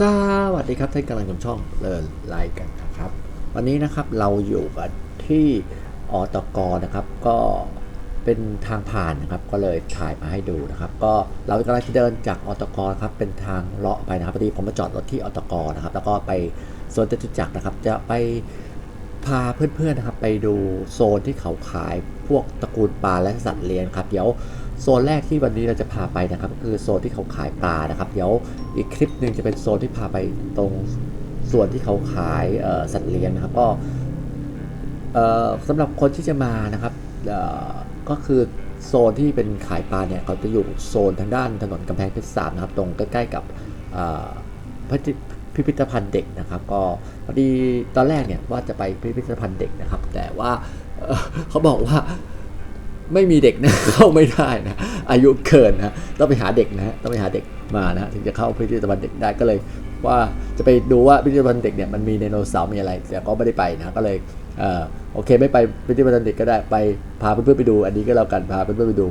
สวัสดีครับท่านกำลังชมช่องเลินไลค์กันนะครับ วันนี้นะครับเราอยู่กันที่อตกนะครับ ก็เป็นทางผ่านนะครับ ก็เลยถ่ายมาให้ดูนะครับ ก็เรากำลังจะเดินจากอตกครับเป็นทางเลาะไปนะครับพอดีผมมาจอดรถที่อตกนะครับ แล้วก็ไปโซนจตุจักรนะครับ จะไปพาเพื่อนๆนะครับ ไปดูโซนที่เขาขายพวกตระกูลปลาและสัตว์เลี้ยงครับ เดี๋ยว โซนแรกที่วันนี้เราจะพาไปนะครับคือโซนที่เขาขายปลานะครับเดี๋ยวอีกคลิปหนึ่งจะเป็นโซนที่พาไปตรงส่วนที่เขาขายสัตว์เลี้ยงนะครับก็สำหรับคนที่จะมานะครับก็คือโซนที่เป็นขายปลาเนี่ยเขาจะอยู่โซนทางด้านถนนกำแพงเพชรสามนะครับตรงใกล้ๆกับพิพิธภัณฑ์เด็กนะครับ ก็พอดีตอนแรกเนี่ยว่าจะไปพิพิธภัณฑ์เด็กนะครับ แต่ว่าเขาบอกว่า ไม่มีเด็กนะเข้าไม่ได้นะอายุเกินนะต้องไปหาเด็กนะต้องไปหาเด็กมานะถึงจะเข้าพิพิธภัณฑ์เด็กได้ก็เลยว่าจะไปดูว่าพิพิธภัณฑ์เด็กเนี่ยมันมีไดโนเสาร์มีอะไรแต่ก็ไม่ได้ไปนะก็เลยเออโอเคไม่ไปพิพิธภัณฑ์เด็กก็ได้ไปพาเพื่อนๆไปดู อันนี้ก็แล้วกันพาเพื่อนๆไปดู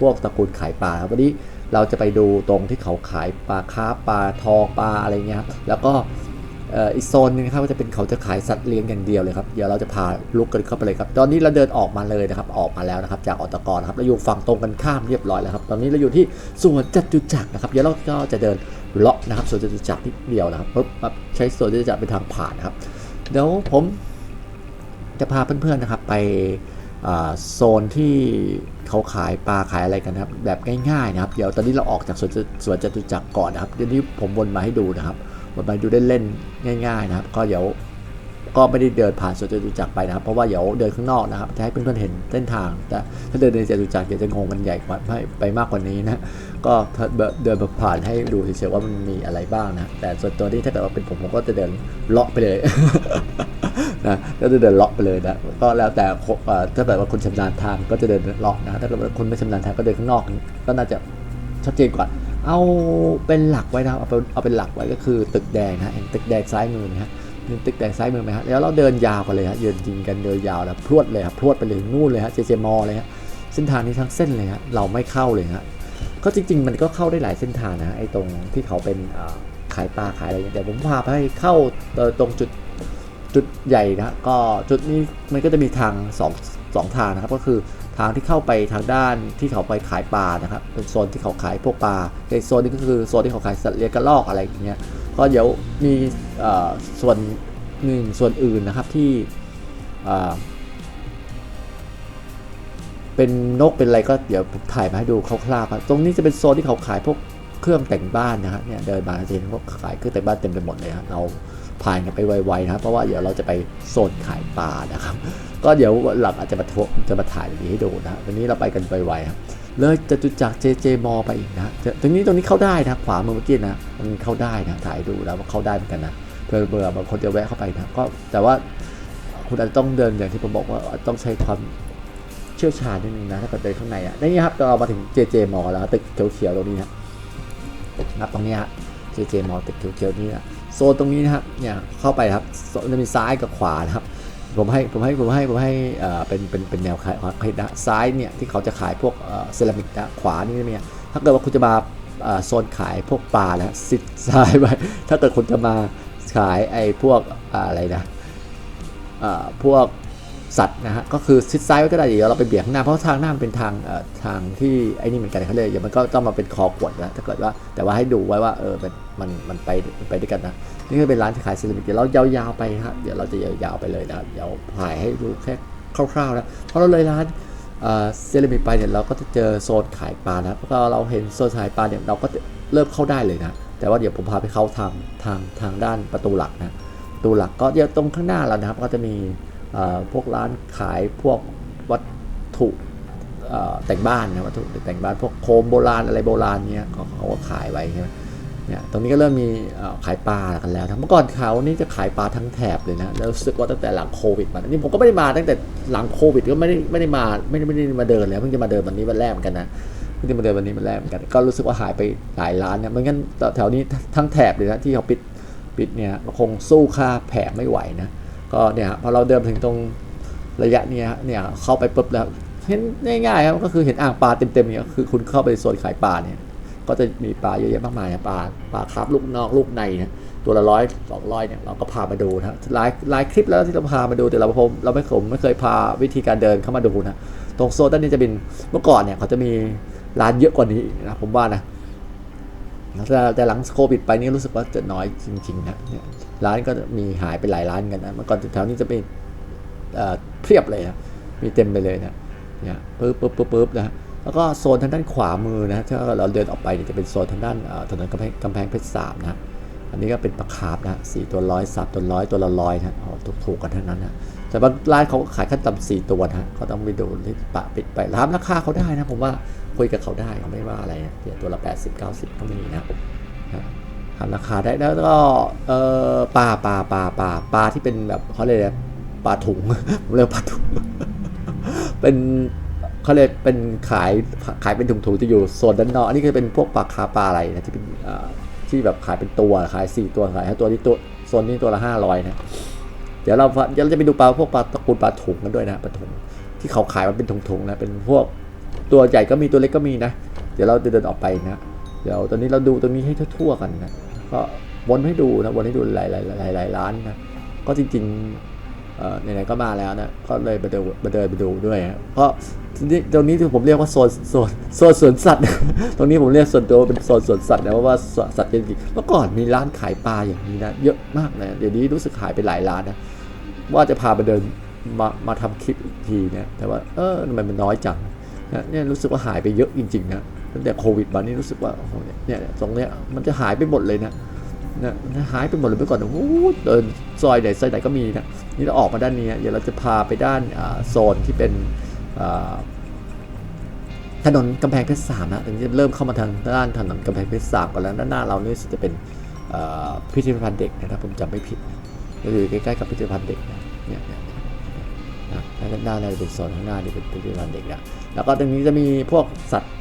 พวกตระกูลขายปลาครับวันนี้เราจะไปดูตรงที่เขาขายปลาค้าปลาทองปลาอะไรเงี้ยครับแล้วก็ อีกโซนหนึงครับก็จะเป็นเขาจะขายสัตว์เลี้ยงอย่างเดียวเลยครับเดี๋ยวเราจะพาลุกกันเข้าไปเลยครับ ตอนนี้เราเดินออกมาเลยนะครับออกมาแล้วนะครับ จากอตกรครับเราอยู่ฝั่งตรงกันข้ามเรียบร้อยแล้วครับ ตอนนี้เราอยู่ที่สวนจตุจักรนะครับเดี๋ยวเราก็จะเดินเลาะนะครับสวนจตุจักรนิดเดียวนะครับปุ๊บใช้สวนจตุจักรเป็นทางผ่านนะครับเดี๋ยวผมจะพาเพื่อนๆนะครับไปโซนที่เขาขายปลาขายอะไรกันครับแบบง่ายๆนะครับ เดี๋ยวตอนนี้เราออกจากสวนสวนจตุจักรก่อนนะครับเดี๋ยวนี้ผมวนมาให้ดูนะครับ ผมไปดูเล่นๆง่าย ๆ นะครับ ก็เดี๋ยวก็ไม่ได้เดินผ่านสวนจตุจักรไปนะครับ เพราะว่าเดี๋ยวเดินข้างนอกนะครับ จะให้เพื่อนๆเห็นเส้นทาง แต่ถ้าเดินในจตุจักรเดี๋ยวจะงงกันใหญ่กว่าไปไปมากกว่านี้นะ ก็เดินผ่านให้ดูเฉยๆว่ามันมีอะไรบ้างนะ แต่ส่วนตัวนี้ถ้าเกิดว่าเป็นผมผมก็จะเดินเลาะไปเลยนะก็จะเดินเลาะไปเลยนะ ก็แล้วแต่ถ้าแบบว่าคุณชำนาญทางก็จะเดินเลาะนะ ถ้าเกิดว่าคุณไม่ชำนาญทางก็เดินข้างนอกก็น่าจะชัดเจนกว่า เอาเป็นหลักไว้นะครับเอาเป็นเอาเป็นหลักไว้ก็คือตึกแดงนะฮะตึกแดงซ้ายมือนะฮะเห็นตึกแดงซ้ายมือไหมฮะแล้วเราเดินยาวกันเลยฮะเดินยิงกันเดินยาวนะพรวดเลยครับพรวดไปเลยนู่นเลยฮะเจเจมอเลยฮะเส้นทางนี้ทั้งเส้นเลยฮะเราไม่เข้าเลยฮะก็จริง ๆ มันก็เข้าได้หลายเส้นทางนะฮะไอ้ตรงที่เขาเป็นขายปลาขายอะไรอย่างเงี้ยแต่ผมพาไปเข้าเอ่อตรงจุดจุดใหญ่นะก็จุดนี้มันก็จะมีทางสองสองทางนะครับก็คือ ทางที่เข้าไปทางด้านที่เขาไปขายปลานะครับเป็นโซนที่เขาขายพวกปลาในโซนนี้ก็คือโซนที่เขาขายสัตว์เลี้ยงกระรอกอะไรอย่างเงี้ยก็เดี๋ยวมีส่วนหนึ่งส่วนอื่นนะครับที่เป็นนกเป็นอะไรก็เดี๋ยวผมถ่ายมาให้ดูคร่าวๆครับตรงนี้จะเป็นโซนที่เขาขายพวกเครื่องแต่งบ้านนะฮะเนี่ยเดินมาจะเห็นพวกขายเครื่องแต่งบ้านเต็มไปหมดเลยครับเรา ผ่านกันไปไวๆนะครับเพราะว่าเดี๋ยวเราจะไปโซนขายปลานะครับ ก็เดี๋ยวหลังอาจจะมาทวจะมาถ่ายอย่างนี้ให้ดูนะวันนี้เราไปกันไวๆครับเลยจตุดจักเจเจมอไปอีกนะตรงนี้ตรงนี้เข้าได้นะขวามือเมื่อกี้นะมันเข้าได้นะถ่ายดูแล้วว่าเข้าได้เหมือนกันนะเพื่อเบื่อบางคนจะแวะเข้าไปนะก็แต่ว่าคุณอาจจะต้องเดินอย่างที่ผมบอกว่าต้องใช้ความเชี่ยวชาญนิดนึงนะถ้าเกิดเดินข้างในอะนี่ครับเรามาถึงเจเจมอแล้วตึกเขียวๆตรงนี้นะนับตรงนี้ฮะเจเจมอตึกเขียวๆนี่นะ โซนตรงนี้นะครับเนี่ยเข้าไปครับจะมีซ้ายกับขวานะครับผมให้ผมให้ผมให้ผมให้เอ่อเป็นเป็นเป็นแนวขายให้นะซ้ายเนี่ยที่เขาจะขายพวกเซรามิกนะขวานี่เนี่ยถ้าเกิดว่าคุณจะมาโซนขายพวกปลาแล้วซิดซ้ายไปถ้าเกิดคุณจะมาขายไอ้พวกอะไรนะเอ่อพวกสัตว์นะฮะก็คือซิดซ้ายไว้ก็ได้เดี๋ยวเราไปเบี่ยงข้างหน้าเพราะทางหน้ามันเป็นทางเอ่อทางที่ไอ้นี่เหมือนกันเขาเลยเดี๋ยวมันก็ต้องมาเป็นคอขวดนะถ้าเกิดว่าแต่ว่าให้ดูไว้ว่าเออมัน มันมันไปไปด้วยกันนะนี่ก็เป็นร้านที่ขายเซรามิกเดี๋ยวเรายาวๆไปครับเดี๋ยวเราจะยาวๆไปเลยนะเดี๋ยวถ่ายให้ดูแค่คร่าวๆนะพอเราเลยร้านเซรามิกไปเนี่ยเราก็จะเจอโซนขายปลานะพอเราเห็นโซนขายปลาเนี่ยเราก็เริ่มเข้าได้เลยนะ แต่ว่าเดี๋ยวผมพาไปเข้าทางทางทางด้านประตูหลักนะประตูหลักก็เดี๋ยวตรงข้างหน้าเรานะครับ ก็จะมีพวกร้านขายพวกวัตถุแต่งบ้านนะวัตถุแต่งบ้านพวกโคมโบราณอะไรโบราณเนี้ยเขาเขาก็ขายไว้ใช่ไหม เนี่ยตรงนี้ก็เริ่มมีขายปลากันแล้วนะเมื่อก่อนเขานี่จะขายปลาทั้งแถบเลยนะแล้วรู้สึกว่าตั้งแต่หลังโควิดมานี่ผมก็ไม่ได้มาตั้งแต่หลังโควิดก็ไม่ได้ไม่ได้มาไม่ได้ไม่ได้มาเดินแล้วเพิ่งจะมาเดินวันนี้วันแรกเหมือนกันนะเพิ่งจะมาเดินวันนี้วันแรกเหมือนกันก็รู้สึกว่าหายไปหลายร้านเนี่ยไม่งั้นแถวนี้ทั้งแถบเลยนะที่เขาปิดปิดเนี่ยคงสู้ค่าแผงไม่ไหวนะก็เนี่ยพอเราเดินถึงตรงระยะเนี้ยเนี่ยเข้าไปปุ๊บแล้วเห็นง่ายๆครับก็คือเห็นอ่างปลาเต็มๆเนี่ยคือคุณเข้าไปโซนขายปลาเนี่ย ก็จะมีปลาเยอะแยะมากมายนะปลาปลาคาร์ฟลูกนอกลูกในนะตัวละร้อยสองร้อยเนี่ยเราก็พามาดูนะหลายหลายคลิปแล้วที่เราพามาดูแต่เราผมเราไม่ผมไม่เคยพาวิธีการเดินเข้ามาดูนะตรงโซนด้านนี้จะเป็นเมื่อก่อนเนี่ยเขาจะมีร้านเยอะกว่านี้นะผมว่านะแต่แต่หลังโควิดไปนี่รู้สึกว่าจะน้อยจริงๆนะเนี่ยร้านก็มีหายไปหลายร้านกันนะเมื่อก่อนแถวนี้จะเป็นเอ่อเพียบเลยนะมีเต็มไปเลยนะเนี่ยปึ๊บปึ๊บปึ๊บปึ๊บนะ แล้วก็โซนทางด้านขวามือนะถ้าเราเดินออกไปเนี่ยจะเป็นโซนทางด้านถนนกำแพงกำแพงเพชรสามนะอันนี้ก็เป็นปลาคาร์ฟนะสี่ตัวร้อยสับตัวร้อยตัวละร้อยนะเอาถูกกันทั้งนั้นนะแต่บางร้านเขาขายขั้นต่ำสี่ตัวนะเขาต้องไปดูที่ปะปิดไปถามราคาเขาได้นะผมว่าคุยกับเขาได้เขาไม่ว่าอะไรนะเดี๋ยวตัวละ80 90ก็มีนะทำราคาได้แล้วก็เออปลาปลาปลาปลาปลาที่เป็นแบบเขาเรียกปลาถุงผมเรียกปลาถุงเป็น เขาเรียเป็นขายขายเป็นถุงๆจะอยู่โซนด้านนอกอันนี้ก็เป็นพวกปลาคาปลาอะไรนะที่เป็นที่แบบขายเป็นตัวขายสี่ตัวขายห้าตัวที่ตัวโซนนี้ตัวละห้าร้อยนะเดี๋ยวเราเดี๋ยวเราจะไปดูปลาพวกปลาตะกูลปลาถุงกันด้วยนะปลาถุงที่เขาขายมันเป็นถุงๆนะเป็นพวกตัวใหญ่ก็มีตัวเล็กก็มีนะ เดี๋ยวเราเดินออกไปนะเดี๋ยวตอนนี้เราดูตรงนี้ให้ทั่วๆกันนะก็วนให้ดูนะวนให้ดูหลายๆหลายๆร้านนะก็จริงๆ ไหนๆก็มาแล้วนะก็เลยมาเดินมาเดินไปดูด้วยเพราะตรงนี้ที่ผมเรียกว่าโซนโซนโซนสวนสัตว์ ตรงนี้ผมเรียกส่วนตัวเป็นโซนสวนสัตว์นะเพราะว่าสัตว์จริงๆเมื่อก่อนมีร้านขายปลาอย่างนี้นะเยอะมากนะเดี๋ยวนี้รู้สึกขายไปหลายร้านนะว่าจะพาไปเดินมามาทำคลิปอีกทีเนี่ยแต่ว่าเออทำไมมันน้อยจังนะเนี่ยรู้สึกว่าหายไปเยอะจริงๆนะตั้งแต่โควิดมานี่รู้สึกว่าโอ้โหเนี่ยเนี่ยตรงเนี้ยมันจะหายไปหมดเลยนะนะหายไปหมดเลยเมื่อก่อนโอ้โหเดินซอยไหนซอยไหนก็มีนะ นี่เราออกมาด้านนี้ เดี๋ยวเราจะพาไปด้านโซนที่เป็นถนนกำแพงเพชรสามนะตอนนี้เริ่มเข้ามาทางด้านถนนกำแพงเพชรสามก่อนแล้วด้านหน้าเรานี่จะเป็นพิพิธภัณฑ์เด็กนะครับผมจำไม่ผิดก็คือใกล้ๆกับพิพิธภัณฑ์เด็กนะเนี่ยนะด้านหน้าเนี่ยเป็นโซนข้างหน้านี่เป็นพิพิธภัณฑ์เด็กนะแล้วก็ตรงนี้จะมีพวกสัตว์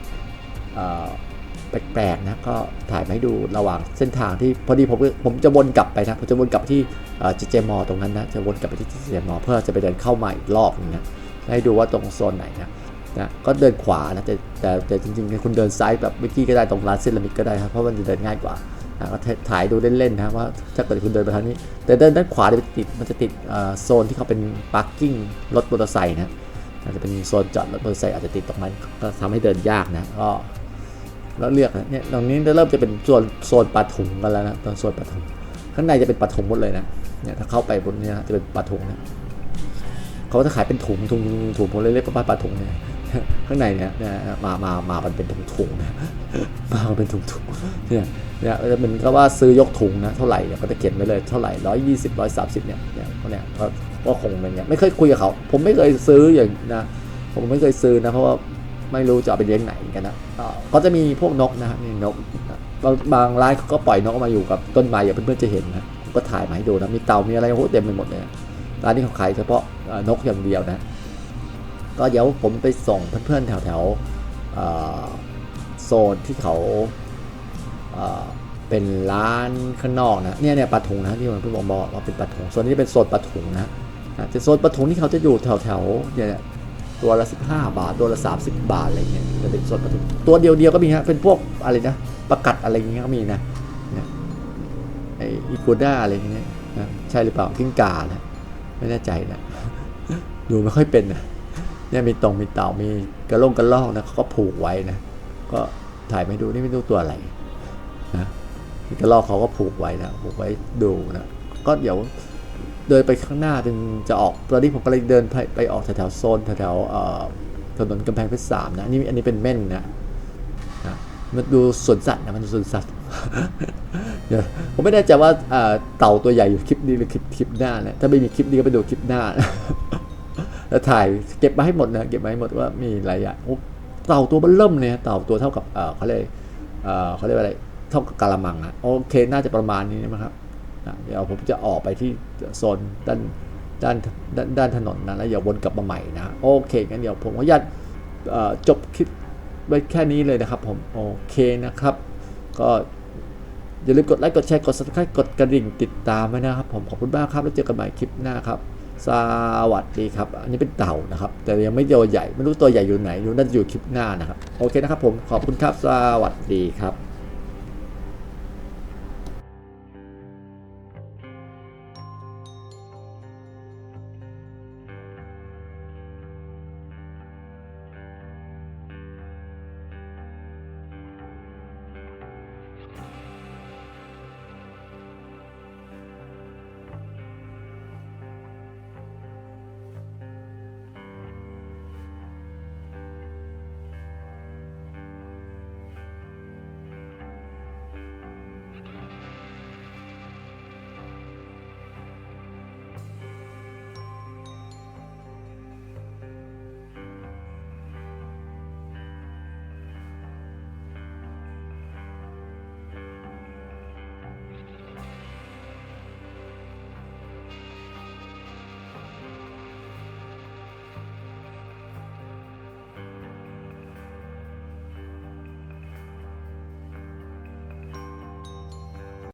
แปลกๆนะก็ถ่ายมาให้ดูระหว่างเส้นทางที่พอดีผมผมจะวนกลับไปนะผมจะวนกลับที่เจเจมอตรงนั้นนะจะวนกลับไปที่เจเจมอเพื่อจะไปเดินเข้ามาอีกรอบนึงนะให้ดูว่าตรงโซนไหนนะนะก็เดินขวานะแต่แต่แต่จริงๆคุณเดินซ้ายแบบเมื่อกี้ก็ได้ตรงร้านเซรามิกก็ได้ครับเพราะมันจะเดินง่ายกว่านะก็ถ่ายดูเล่นๆนะว่าถ้าเกิดคุณเดินไปทางนี้ แต่เดินด้านขวาจะติดมันจะติดโซนที่เขาเป็นพาร์กิ้งรถมอเตอร์ไซค์นะอาจจะเป็นโซนจอดรถมอเตอร์ไซค์อาจจะติดตรงนั้นก็ทำให้เดินยากนะก็ แล้วเลือกนะเนี่ยตรงนี้เริ่มจะเป็นโซนโซนปลาถุงกันแล้วนะตอนโซนปลาถุงข้างในจะเป็นปลาถุงหมดเลยนะเนี่ยถ้าเข้าไปบนนี้นะจะเป็นปลาถุงนะเขาจะขายเป็นถุงถุงถุงผมเลยเรียกว่าปลาถุงเนี่ยข้างในเนี่ยเนี่ยมามามามันเป็นถุงถุงนะมาเป็นถุงถุงเนี่ยเนี่ยจะเป็นก็ว่าซื้อยกถุงนะเท่าไหร่เนี่ยก็จะเขียนไว้เลยเท่าไหร่ร้อยยี่สิบร้อยสามสิบเนี่ยเนี่ยเขาเนี่ยก็ก็คงเป็นอย่างไม่เคยคุยกับเขา ผมไม่เคยซื้ออย่างนะผมไม่เคยซื้อนะเพราะว่า ไม่รู้จะเอาไปเลี้ยงไหนกันนะก็จะมีพวกนกนะนี่นกบางบางร้านเขาก็ปล่อยนกมาอยู่กับต้นไม้อย่างเพื่อนๆจะเห็นนะก็ถ่ายมาให้ดูนะมีเต่ามีอะไรโอ้เต็มไปหมดเลยร้านนี้เขาขายเฉพาะนกอย่างเดียวนะ ก็เดี๋ยวผมไปส่งเพื่อนๆแถวๆโซนที่เขาเป็นร้านข้างนอกนะเนี่ยเนี่ยปลาถุงนะที่ผมเพิ่งบอกว่าเป็นปลาถุงโซนนี้เป็นโซนปลาถุงนะจะโซนปลาถุงที่เขาจะอยู่แถวๆเนี่ย ตัวละ 15 บาท ตัวละ 30 บาทอะไรเงี้ยจะเป็นส่วนผสมตัวเดียวเดียวก็มีฮะเป็นพวกอะไรนะประกัดอะไรเงี้ยก็มีนะนะไออีกัวด้าอะไรเงี้ยนะใช่หรือเปล่ากิ้งก่านะไม่แน่ใจนะดูไม่ค่อยเป็นนะเนี่ยมีตรงมีเต่ามีกระล่งกระลอกนะเขาก็ผูกไว้นะก็ถ่ายไม่ดูนี่ไม่รู้ตัวอะไรนะกระลอกเขาก็ผูกไว้นะผูกไว้ดูนะก็เดี๋ยว เดินไปข้างหน้าเป็นจะออกตอนนี้ผมก็เลยเดินไปไปออกแถวๆโซนแถวๆถนนกำแพงเพชรสามนะนี่อันนี้เป็นเม่นนะนะมันดูสวนสัตว์นะมันสวนสัตว์เดี๋ยวผมไม่แน่ใจว่าเต่าตัวใหญ่อยู่คลิปนี้หรือคลิปคลิปหน้านะถ้าไม่มีคลิปนี้ก็ไปดูคลิปหน้าแล้วถ่ายเก็บมาให้หมดนะเก็บมาให้หมดว่ามีหลายอย่างเต่าตัวมันเริ่มเนี่ยเต่าตัวเท่ากับเขาเรียกเขาเรียกว่าอะไรเท่ากับกะละมังอะโอเคน่าจะประมาณนี้นะครับ เดี๋ยวผมจะออกไปที่โซนด้านด้านด้านานถนนนะแล้วอย่าวนกลับมาใหม่นะโอเคงั้นเดี๋ยวผมขออนุญาตจบคลิปไว้แค่นี้เลยนะครับผมโอเคนะครับ ก็อย่าลืมกดไลค์กดแชร์กด subscribe กดกระดิ่งติดตามไว้นะครับ ผมขอบคุณมากครับแล้วเจอกันใหม่คลิปหน้าครับสวัสดีครับ อันนี้เป็นเต่านะครับ แต่ยังไม่ตัวใหญ่ ไม่รู้ตัวใหญ่อยู่ไหนรู้น่าจะอยู่คลิปหน้านะครับ โอเคนะครับผม ขอบคุณครับ สวัสดีครับ